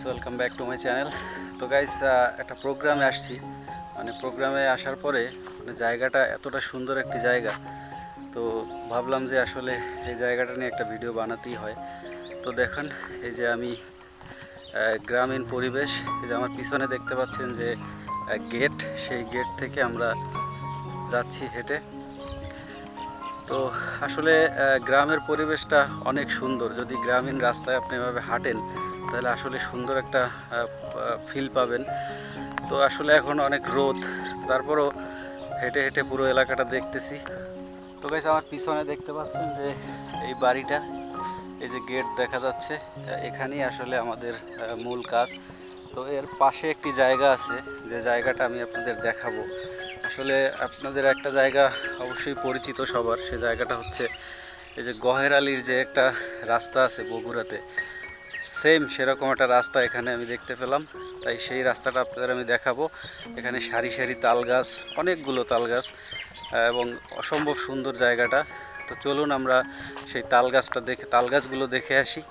Guys welcome back to my channel তো guys একটা প্রোগ্রামে আসছি। মানে প্রোগ্রামে আসার পরে মানে জায়গাটা এতটা সুন্দর একটি জায়গা। তো ভাবলাম যে আসলে এই জায়গাটা নিয়ে একটা ভিডিও বানাতেই হয়। তো দেখুন, এই যে আমি গ্রামীণ পরিবেশ, এই যে আমার পিছনে দেখতে পাচ্ছেন যে গেট সেই গেট থেকে আমরা যাচ্ছি হেঁটে। তো আসলে গ্রামের পরিবেশটা অনেক সুন্দর। যদি গ্রামীণ রাস্তায় আপনি এভাবে হাঁটেন তাহলে আসলে সুন্দর একটা ফিল পাবেন। তো আসলে এখন অনেক রোদ, তারপরও হেঁটে হেঁটে পুরো এলাকাটা দেখতেছি। তো গাইস আমার পিছনে দেখতে পাচ্ছেন যে এই বাড়িটা, এই যে গেট দেখা যাচ্ছে এখানেই আসলে আমাদের মূল কাজ। তো এর পাশে একটি জায়গা আছে, যে জায়গাটা আমি আপনাদের দেখাবো। আসলে আপনাদের একটা জায়গা অবশ্যই পরিচিত সবার, সে জায়গাটা হচ্ছে এই যে গহের আলীর যে একটা রাস্তা আছে বগুড়াতে সেম সেরকম একটা রাস্তা এখানে আমি দেখতে পেলাম। তাই সেই রাস্তাটা আপনাদের আমি দেখাবো। এখানে সারি সারি তাল গাছ অনেকগুলো তাল গাছ এবং অসম্ভব সুন্দর জায়গাটা। তো চলুন আমরা সেই তাল গাছটা দেখে তাল গাছগুলো দেখে আসি।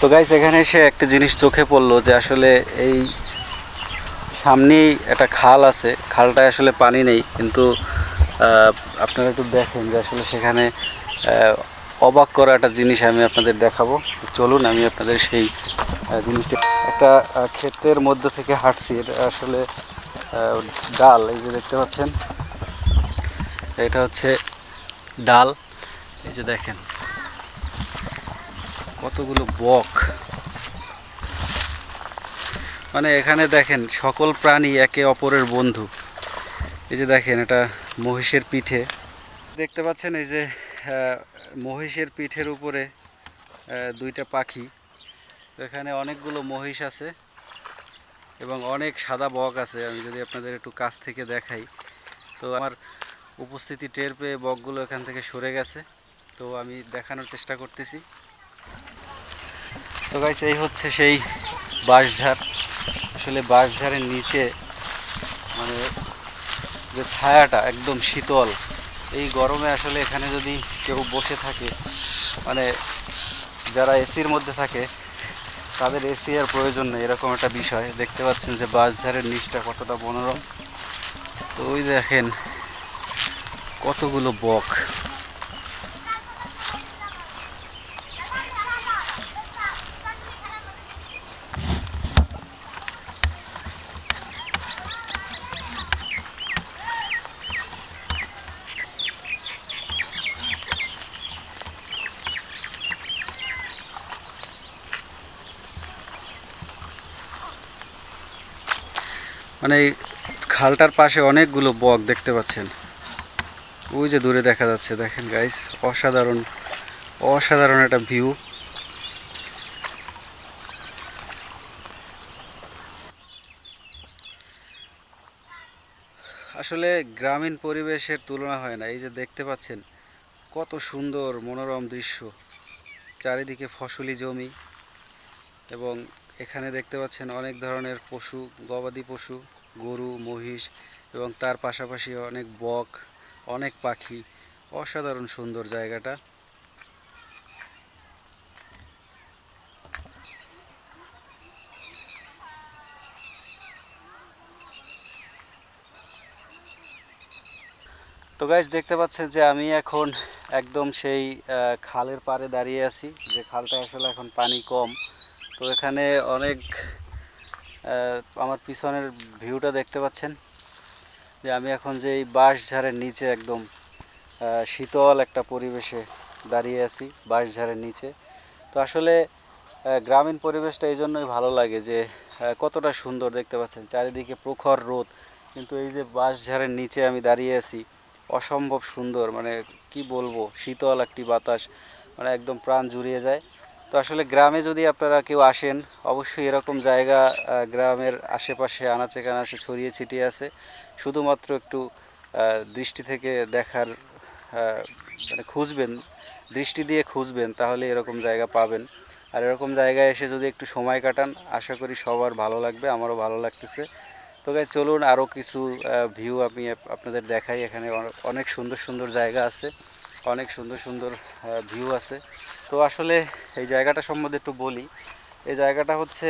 তো গাইস এখানে এসে একটা জিনিস চোখে পড়ল যে আসলে এই সামনেই একটা খাল আছে। খালটায় আসলে পানি নেই, কিন্তু আপনারা একটু দেখেন যে আসলে সেখানে অবাক করা একটা জিনিস আমি আপনাদের দেখাবো। চলুন, আমি আপনাদের সেই জিনিসটা, একটা ক্ষেতের মধ্যে থেকে হাঁটছি। এটা আসলে ডাল, এই যে দেখতে পাচ্ছেন। এটা হচ্ছে ডাল। এই যে দেখেন। কতগুলো বক। মানে এখানে দেখেন, সকল প্রাণী একে অপরের বন্ধু। এই যে দেখেন, এটা মহিষের পিঠে। দেখতে পাচ্ছেন এই যে মহিষের পিঠের উপরে দুইটা পাখি। এখানে অনেকগুলো মহিষ আছে এবং অনেক সাদা বক আছে। আমি যদি আপনাদের একটু কাছ থেকে দেখাই, তো আমার উপস্থিতি টের পেয়ে বকগুলো এখান থেকে সরে গেছে। তো আমি দেখানোর চেষ্টা করতেছি। তো গাইস এই হচ্ছে সেই বাঁশঝাড়। আসলে বাঁশঝাড়ের নিচে মানে যে ছায়াটা একদম শীতল, এই গরমে আসলে এখানে যদি কেউ বসে থাকে মানে যারা এসির মধ্যে থাকে, তাদের এসি আর প্রয়োজন নেই, এরকম একটা বিষয়। দেখতে পাচ্ছেন যে বাঁশঝাড়ের নিচটা কতটা মনোরম। তো ওই দেখেন কতগুলো বক। মানে খালটার পাশে অনেকগুলো বক দেখতে পাচ্ছেন। ওই যে দূরে দেখা যাচ্ছে, দেখেন গাইস অসাধারণ অসাধারণ একটা ভিউ আসলে গ্রামীণ পরিবেশের তুলনা হয় না, এই যে দেখতে পাচ্ছেন, কত সুন্দর মনোরম দৃশ্য। চারিদিকে ফসলি জমি এবং এখানে দেখতে পাচ্ছেন অনেক ধরনের পশু, গবাদি পশু, গরু, মহিষ এবং তার পাশাপাশি অনেক বক, অনেক পাখি। অসাধারণ সুন্দর জায়গাটা। তো গাইজ দেখতে পাচ্ছেন যে আমি এখন একদম সেই খালের পাড়ে দাঁড়িয়ে আছি। যে খালটা আসলে এখন পানি কম। তো এখানে অনেক আমার পিছনের ভিউটা দেখতে পাচ্ছেন, যে আমি এখন যে এই বাঁশঝাড়ের নিচে একদম শীতল একটা পরিবেশে দাঁড়িয়ে আছি, বাঁশঝাড়ের নিচে। তো আসলে গ্রামীণ পরিবেশটা এই জন্যই ভালো লাগে যে কতটা সুন্দর দেখতে পাচ্ছেন, চারিদিকে প্রখর রোদ, কিন্তু এই যে বাঁশঝাড়ের নিচে আমি দাঁড়িয়ে আছি, অসম্ভব সুন্দর মানে কি বলব, শীতল একটি বাতাস মানে একদম প্রাণ জুড়িয়ে যায়। তো আসলে গ্রামে যদি আপনারা কেউ আসেন, অবশ্যই এরকম জায়গা গ্রামের আশেপাশে আনাচে কানাচে ছড়িয়ে ছিটিয়ে আছে। শুধুমাত্র একটু দৃষ্টি থেকে দেখার মানে খুঁজবেন, দৃষ্টি দিয়ে খুঁজবেন, তাহলে এরকম জায়গা পাবেন। আর এরকম জায়গায় এসে যদি একটু সময় কাটান, আশা করি সবার ভালো লাগবে, আমারও ভালো লাগতেছে। তো গাই চলুন আরও কিছু ভিউ আমি আপনাদের দেখাই। এখানে অনেক সুন্দর সুন্দর জায়গা আছে। অনেক সুন্দর সুন্দর ভিউ আছে। তো আসলে এই জায়গাটা সম্বন্ধে একটু বলি। এই জায়গাটা হচ্ছে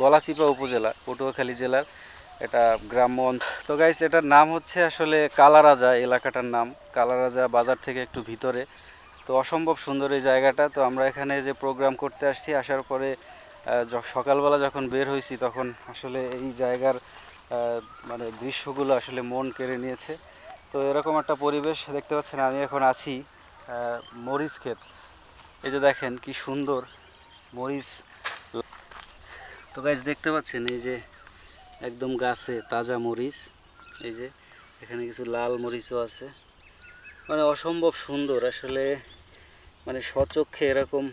গলাচিপা উপজেলা, পটুয়াখালী জেলার এটা গ্রাম্য তো গাইস এটার নাম হচ্ছে আসলে কালারাজা এলাকাটার নাম। কালারাজা বাজার থেকে একটু ভিতরে। তো অসম্ভব সুন্দর এই জায়গাটা। তো আমরা এখানে যে প্রোগ্রাম করতে আসছি, আসার পরে সকালবেলা যখন বের হয়েছি, তখন আসলে এই জায়গার মানে দৃশ্যগুলো আসলে মন কেড়ে নিয়েছে। তো এরকম একটা পরিবেশ দেখতে পাচ্ছেন, আমি এখন আছি মরিচ ক্ষেত। এই যে দেখেন কি সুন্দর মরিচ তো গাছ দেখতে পাচ্ছেন এই যে একদম গাছে তাজা মরিচ, এই যে এখানে কিছু লাল মরিচও আছে। মানে অসম্ভব সুন্দর, আসলে মানে স্বচক্ষে এরকম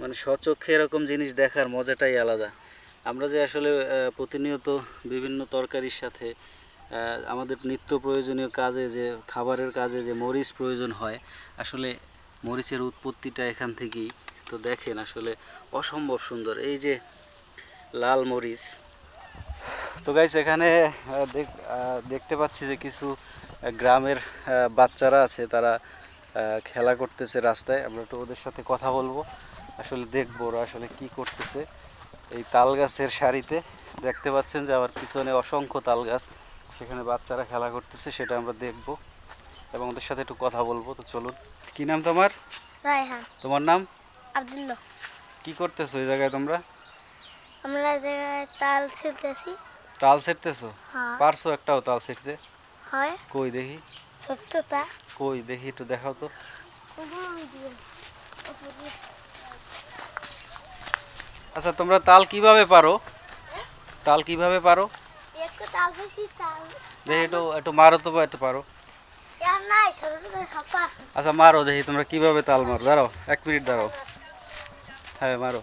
মানে স্বচক্ষে এরকম জিনিস দেখার মজাটাই আলাদা। আমরা যে আসলে প্রতিনিয়ত বিভিন্ন তরকারির সাথে আমাদের নিত্য প্রয়োজনীয় কাজে যে, খাবারের কাজে যে মরিচ প্রয়োজন হয়, আসলে মরিচের উৎপত্তিটা এখান থেকেই তো দেখেন আসলে অসম্ভব সুন্দর। এই যে লাল মরিচ। তো গাইস এখানে দেখ- দেখতে পাচ্ছি যে কিছু গ্রামের বাচ্চারা আছে, তারা খেলা করতেছে রাস্তায়। আমরা একটু ওদের সাথে কথা বলব। আসলে দেখব ওরা আসলে কি করতেছে। এই তাল গাছের সারিতে দেখতে পাচ্ছেন যে আমার পিছনে অসংখ্য তাল গাছ। সেখানে বাচ্চারা খেলা করতেছে সেটা আমরা দেখব। এবং ওদের সাথে একটু কথা বলব তো চলুন। কি নাম তোমার? রায়হান। তোমার নাম? আব্দুল্লাহ। কি করতেছো এই জায়গায় তোমরা? আমরা এই জায়গায় তাল ছিলতেছি তাল ছেড়তেছো? হ্যাঁ। পারছ একটাও তাল ছেড়তে? হয়। কই দেখি? ছোট্টটা কই দেখি একটু দেখাও তো। আচ্ছা তোমরা তাল কীভাবে পারো? তাল কীভাবে পারো? দেখি একটু একটু মারো তো পারো। আচ্ছা মারো দেখি তোমরা কীভাবে তাল মারো? দাঁড়াও, এক মিনিট দাঁড়াও। হ্যাঁ মারো।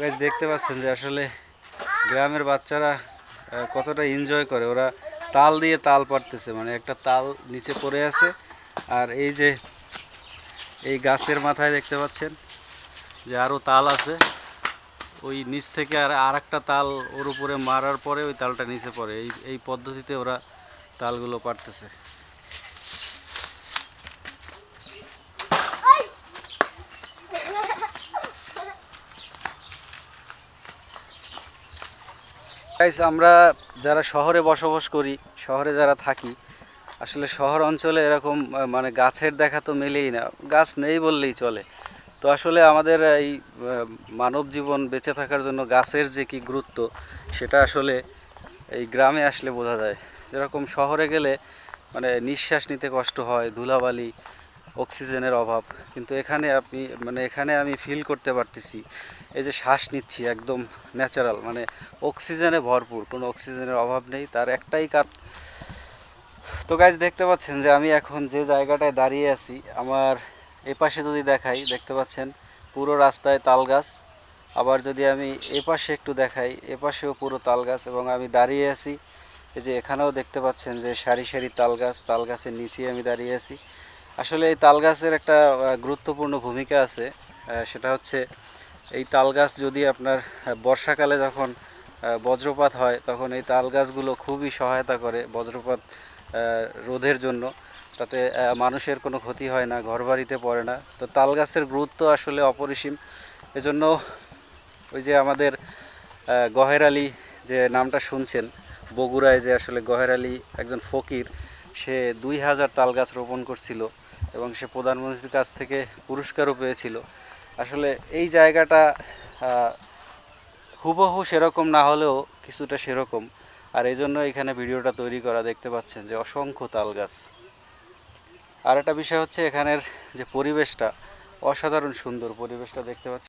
গাইজ দেখতে পাচ্ছেন যে আসলে গ্রামের বাচ্চারা কতটা এনজয় করে। ওরা তাল দিয়ে তাল পারতেছে মানে একটা তাল নিচে পড়ে আছে, আর এই যে এই গাছের মাথায় দেখতে পাচ্ছেন যে আরও তাল আছে। ওই নিচ থেকে আর আর একটা তাল ওর উপরে মারার পরে ওই তালটা নিচে পড়ে। এই এই পদ্ধতিতে ওরা তালগুলো পারতেছে। আমরা যারা শহরে বসবাস করি, শহরে যারা থাকি আসলে শহর অঞ্চলে এরকম মানে গাছের দেখা তো মেলেই না, গাছ নেই বললেই চলে। তো আসলে আমাদের এই মানব জীবন বেঁচে থাকার জন্য গাছের যে কি গুরুত্ব, সেটা আসলে এই গ্রামে আসলে বোঝা যায়। যেরকম শহরে গেলে মানে নিঃশ্বাস নিতে কষ্ট হয়, ধুলাবালি, অক্সিজেনের অভাব। কিন্তু এখানে আপনি মানে এখানে আমি ফিল করতে পারতেছি, এই যে শ্বাস নিচ্ছি একদম ন্যাচারাল মানে অক্সিজেনে ভরপুর, কোনো অক্সিজেনের অভাব নেই, তার একটাই কারণ তো গাছ দেখতে পাচ্ছেন যে আমি এখন যে জায়গাটায় দাঁড়িয়ে আছি, আমার এপাশে যদি দেখাই, দেখতে পাচ্ছেন পুরো রাস্তায় তাল গাছ আবার যদি আমি এপাশে একটু দেখাই, এপাশেও পুরো তাল গাছ এবং আমি দাঁড়িয়ে আছি, এই যে এখানেও দেখতে পাচ্ছেন যে সারি সারি তাল গাছ তাল গাছের নিচেই আমি দাঁড়িয়ে আছি। আসলে এই তাল গাছের একটা গুরুত্বপূর্ণ ভূমিকা আছে সেটা হচ্ছে এই তাল গাছ যদি আপনার বর্ষাকালে যখন বজ্রপাত হয়, তখন এই তাল গাছগুলো খুবই সহায়তা করে। বজ্রপাত রোধের জন্য। তাতে মানুষের কোনো ক্ষতি হয় না, ঘরবাড়িতে পড়ে না। তো তাল গাছের গুরুত্ব আসলে অপরিসীম। এজন্য ওই যে আমাদের গহের আলী যে নামটা শুনছেন, বগুড়ায় যে আসলে গহের আলী একজন ফকির, সে দুই হাজার তাল গাছ রোপণ করছিল এবং সে প্রধানমন্ত্রীর কাছ থেকে পুরস্কারও পেয়েছিল। আসলে এই জায়গাটা হুবহু সেরকম না হলেও কিছুটা সেরকম। আর এই জন্য এখানে ভিডিওটা তৈরি করা দেখতে পাচ্ছেন যে অসংখ্য তাল গাছ। আর একটা বিষয় হচ্ছে এখানের যে পরিবেশটা, অসাধারণ সুন্দর পরিবেশটা দেখতে পাচ্ছেন।